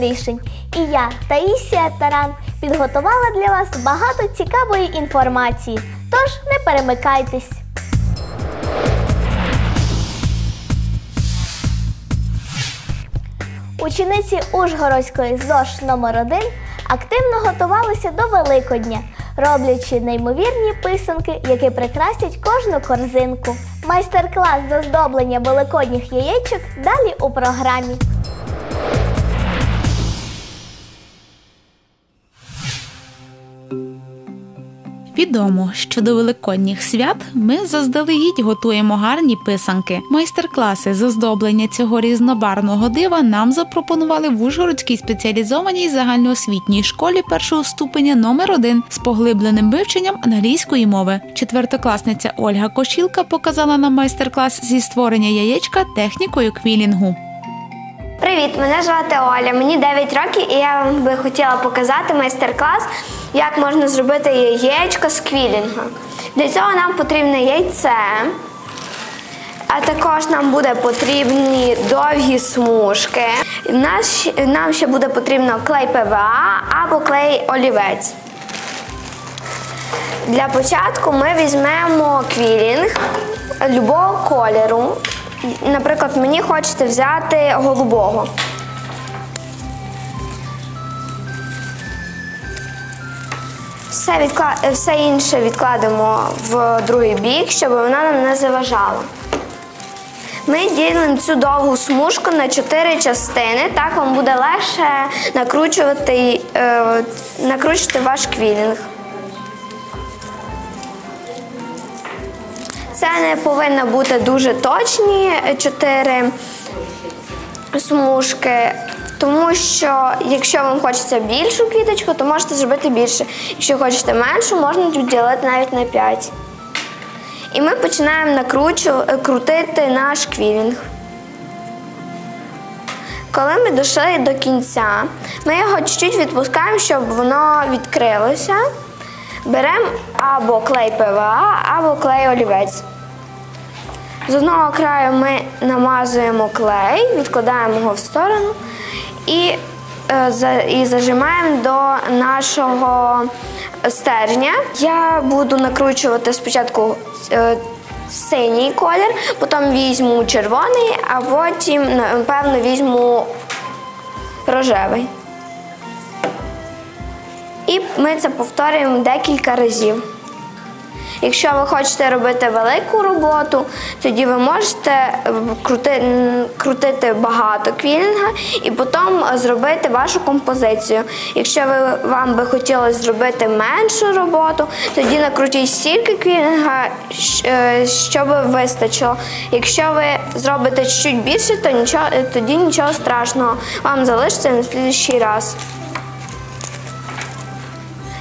рішень. І я, Таїсія Таран, підготувала для вас багато цікавої інформації. Тож не перемикайтесь. Учениці Ужгородської ЗОШ номер 1 активно готувалися до Великодня, роблячи неймовірні писанки, які прикрасять кожну корзинку. Майстер-клас з оздоблення великодніх яєчок далі у програмі. Відомо, що до великодніх свят ми заздалегідь готуємо гарні писанки. Майстер-класи з оздоблення цього різнобарного дива нам запропонували в Ужгородській спеціалізованій загальноосвітній школі першого ступеня номер 1 з поглибленим вивченням англійської мови. Четвертокласниця Ольга Кошілка показала нам майстер-клас зі створення яєчка технікою квілінгу. Привіт, мене звати Оля. Мені 9 років, і я вам би хотіла показати майстер-клас, як можна зробити яєчко з квілінга. Для цього нам потрібне яйце, а також нам буде потрібні довгі смужки. Нам ще буде потрібно клей ПВА або клей олівець. Для початку ми візьмемо квілінг любого кольору. Наприклад, мені хочеться взяти голубого. Все, відкла... Все інше відкладемо в другий бік, щоб вона нам не заважала. Ми ділимо цю довгу смужку на чотири частини. Так вам буде легше накручувати, е, накручувати ваш квілінг. Це не повинно бути дуже точні чотири смужки, тому що якщо вам хочеться більшу квіточку, то можете зробити більше. Якщо хочете меншу, можна поділити навіть на 5. І ми починаємо накручу, крутити наш квілінг. Коли ми дійшли до кінця, ми його чуть-чуть відпускаємо, щоб воно відкрилося. Беремо або клей ПВА, або клей олівець. З одного краю ми намазуємо клей, відкладаємо його в сторону і, е, і зажимаємо до нашого стержня. Я буду накручувати спочатку е, синій колір, потім візьму червоний, а потім, напевно, візьму рожевий. І ми це повторюємо декілька разів. Якщо ви хочете робити велику роботу, тоді ви можете е, крути, крутити багато квілінга і потім зробити вашу композицію. Якщо ви, вам би хотілося зробити меншу роботу, тоді накрутіть стільки квілінга, е, щоб вистачило. Якщо ви зробите чуть більше, то нічого, е, тоді нічого страшного. Вам залишиться на слідчий раз.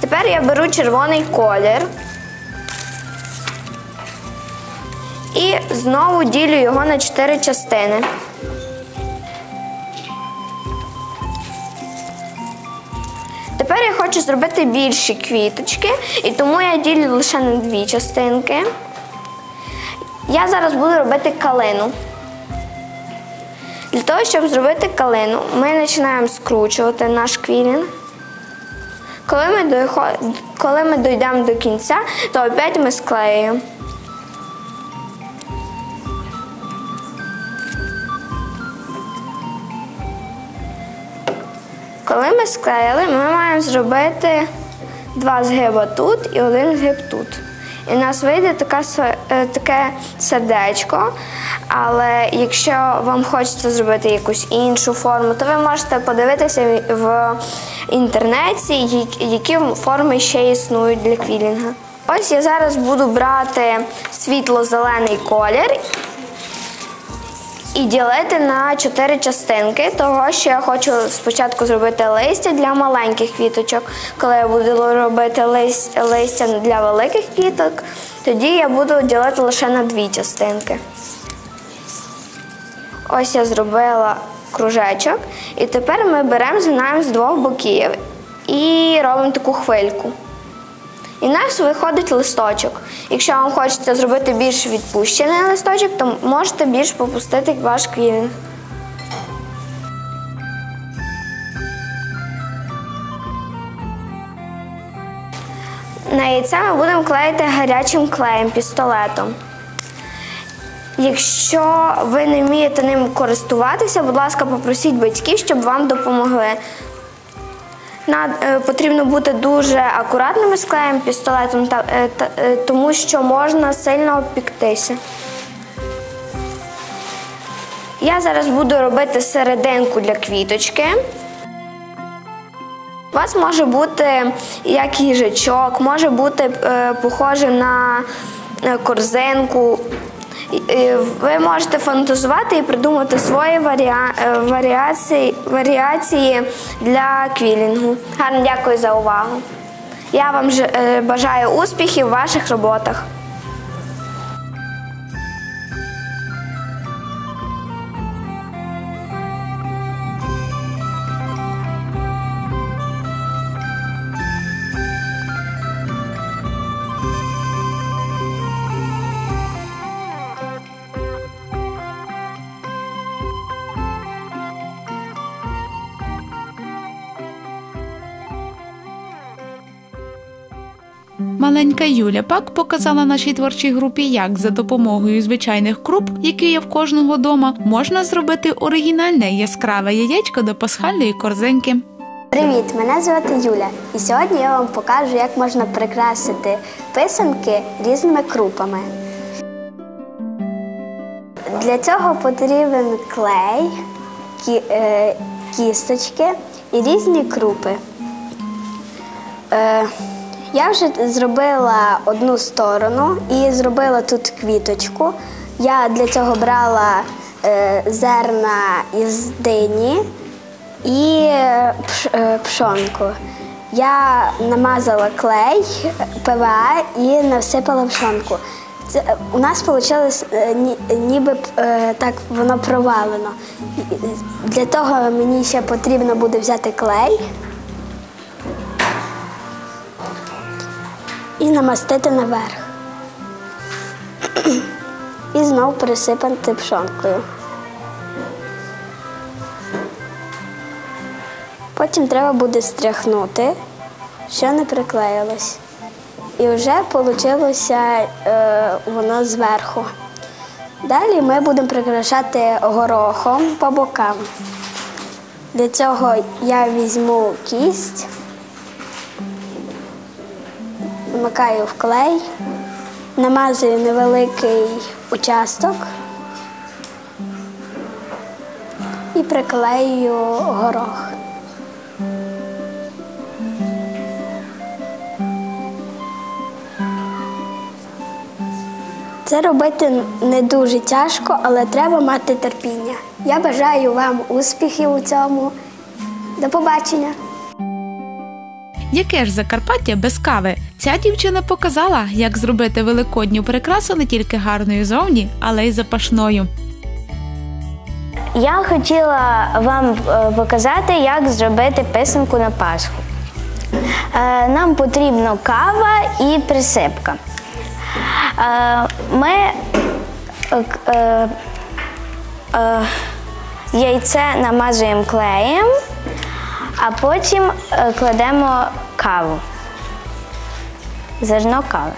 Тепер я беру червоний колір. І знову ділю його на чотири частини. Тепер я хочу зробити більші квіточки, і тому я ділю лише на дві частинки. Я зараз буду робити калину. Для того, щоб зробити калину, ми починаємо скручувати наш дойхо- коли ми дійдемо до кінця, то опять ми склеюємо. Коли ми склеїли, ми маємо зробити два згиба тут і один згиб тут. І у нас вийде така, е, таке сердечко. Але якщо вам хочеться зробити якусь іншу форму, то ви можете подивитися в інтернеті, які форми ще існують для квілінга. Ось я зараз буду брати світло-зелений колір і ділити на чотири частинки, того що я хочу спочатку зробити листя для маленьких квіточок. Коли я буду робити листя для великих квіток, тоді я буду ділити лише на дві частинки. Ось я зробила кружечок, і тепер ми беремо, згинаємо з двох боків і робимо таку хвильку. І нас виходить листочок. Якщо вам хочеться зробити більш відпущений листочок, то можете більш попустити ваш квілінг. На яйця ми будемо клеїти гарячим клеєм пістолетом. Якщо ви не вмієте ним користуватися, будь ласка, попросіть батьків, щоб вам допомогли. Е, потрібно бути дуже акуратними з клеєм, пістолетом, е, е, тому що можна сильно обпіктися. Я зараз буду робити серединку для квіточки. У вас може бути як їжачок, може бути похоже на корзинку. Е, Ви можете фантазувати і придумати свої варіа- е, варіації, варіації для квілінгу. Гарно дякую за увагу. Я вам е, бажаю успіхів в ваших роботах. Маленька Юля пак показала нашій творчій групі, як за допомогою звичайних круп, які є в кожного дома, можна зробити оригінальне яскраве яєчко до пасхальної корзинки. Привіт, мене звати Юля, і сьогодні я вам покажу, як можна прикрасити писанки різними крупами. Для цього потрібен клей, кі- е, кісточки і різні крупи. Е, я вже зробила одну сторону і зробила тут квіточку. Я для цього брала е, зерна із дині і е, пш- е, пшонку. Я намазала клей ПВА і насипала пшонку. Це, е, у нас вийшло ніби е, так воно провалено. Для того мені ще потрібно буде взяти клей і намастити наверх. І знову присипати пшонкою. Потім треба буде стряхнути, що не приклеїлось. І вже вийшло е, воно зверху. Далі ми будемо прикрашати горохом по бокам. Для цього я візьму кість, вмикаю в клей, намазую невеликий участок і приклею горох. Це робити не дуже тяжко, але треба мати терпіння. Я бажаю вам успіхів у цьому. До побачення! Яке ж Закарпаття без кави? Ця дівчина показала, як зробити великодню прикрасу не тільки гарною зовні, але й запашною. Я хотіла вам е, показати, як зробити писанку на Пасху. Е, Нам потрібно кава і присипка. Е, Ми яйце намазуємо клеєм, а потім е, кладемо каву. Зерно кави.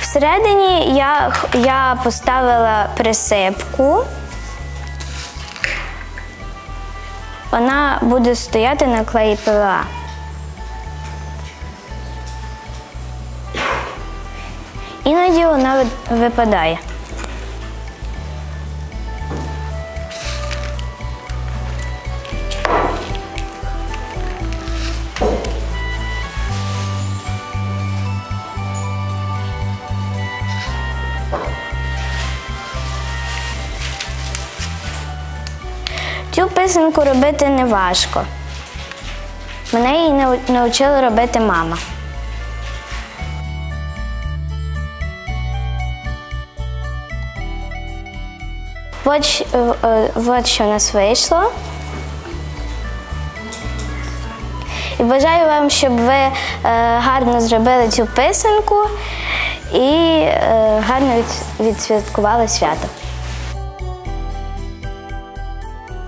Всередині я, я поставила присипку. Вона буде стояти на клеї ПВА. Іноді вона випадає. Цю писанку робити не важко. Мене її навчила робити мама. Щ- е, е, що в нас вийшло. І бажаю вам, щоб ви е, гарно зробили цю писанку і е, гарно відсвяткували свято.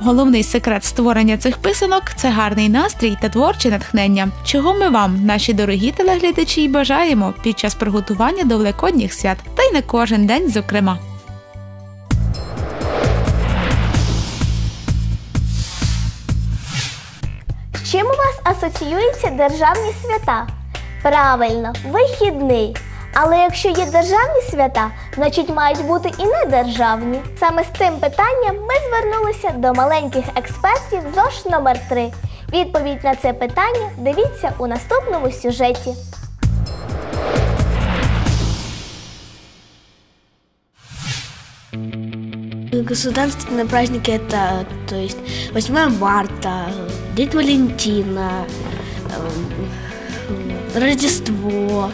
Головний секрет створення цих писанок це гарний настрій та творче натхнення, чого ми вам, наші дорогі телеглядачі, бажаємо під час приготування до великодніх свят, та й не кожен день, зокрема. З чим у вас асоціюються державні свята? Правильно, вихідний. Але якщо є державні свята, значить мають бути і недержавні. Саме з цим питанням ми звернулися до маленьких експертів ЗОШ номер 3 Відповідь на це питання дивіться у наступному сюжеті. Государственные праздники это, то есть 8 марта, День Валентина, эм, Рождество.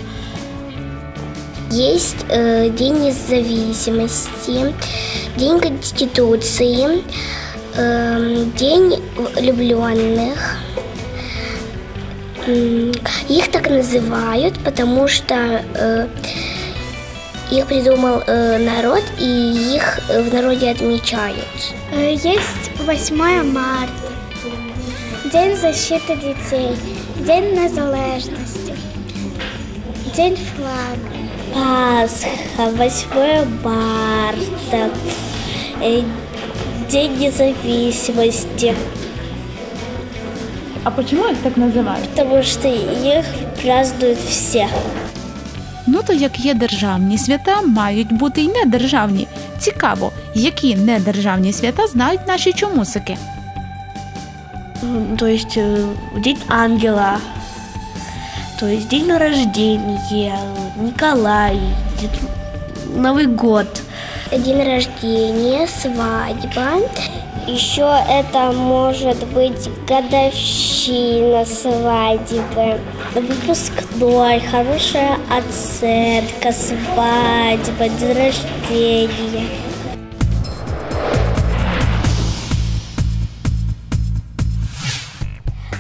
Есть э, День независимости, День Конституции, эм, День влюбленных. Их так называют, потому что э, их придумал э, народ, и их э, в народе отмечают. Есть 8 марта, День защиты детей, День незалежності, День флага. Пасха, 8 марта, э, День независимости, А чому їх так називають? потому что их празднуют все. Ну то як є державні свята, мають бути й недержавні. Цікаво, які недержавні свята знають наші чомусики. М, То есть э, День Ангела, то есть День рождения, Николай, Дед- Новый год. День рождения, свадьба. Еще это может быть годовщина свадьбы, выпускной, хорошая оценка, свадьба, день рождения.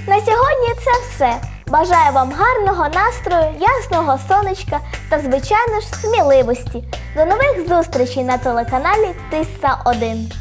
На сьогодні це все. Бажаю вам гарного настрою, ясного сонечка та, звичайно ж, сміливості. До нових зустрічей на телеканалі Тисса 1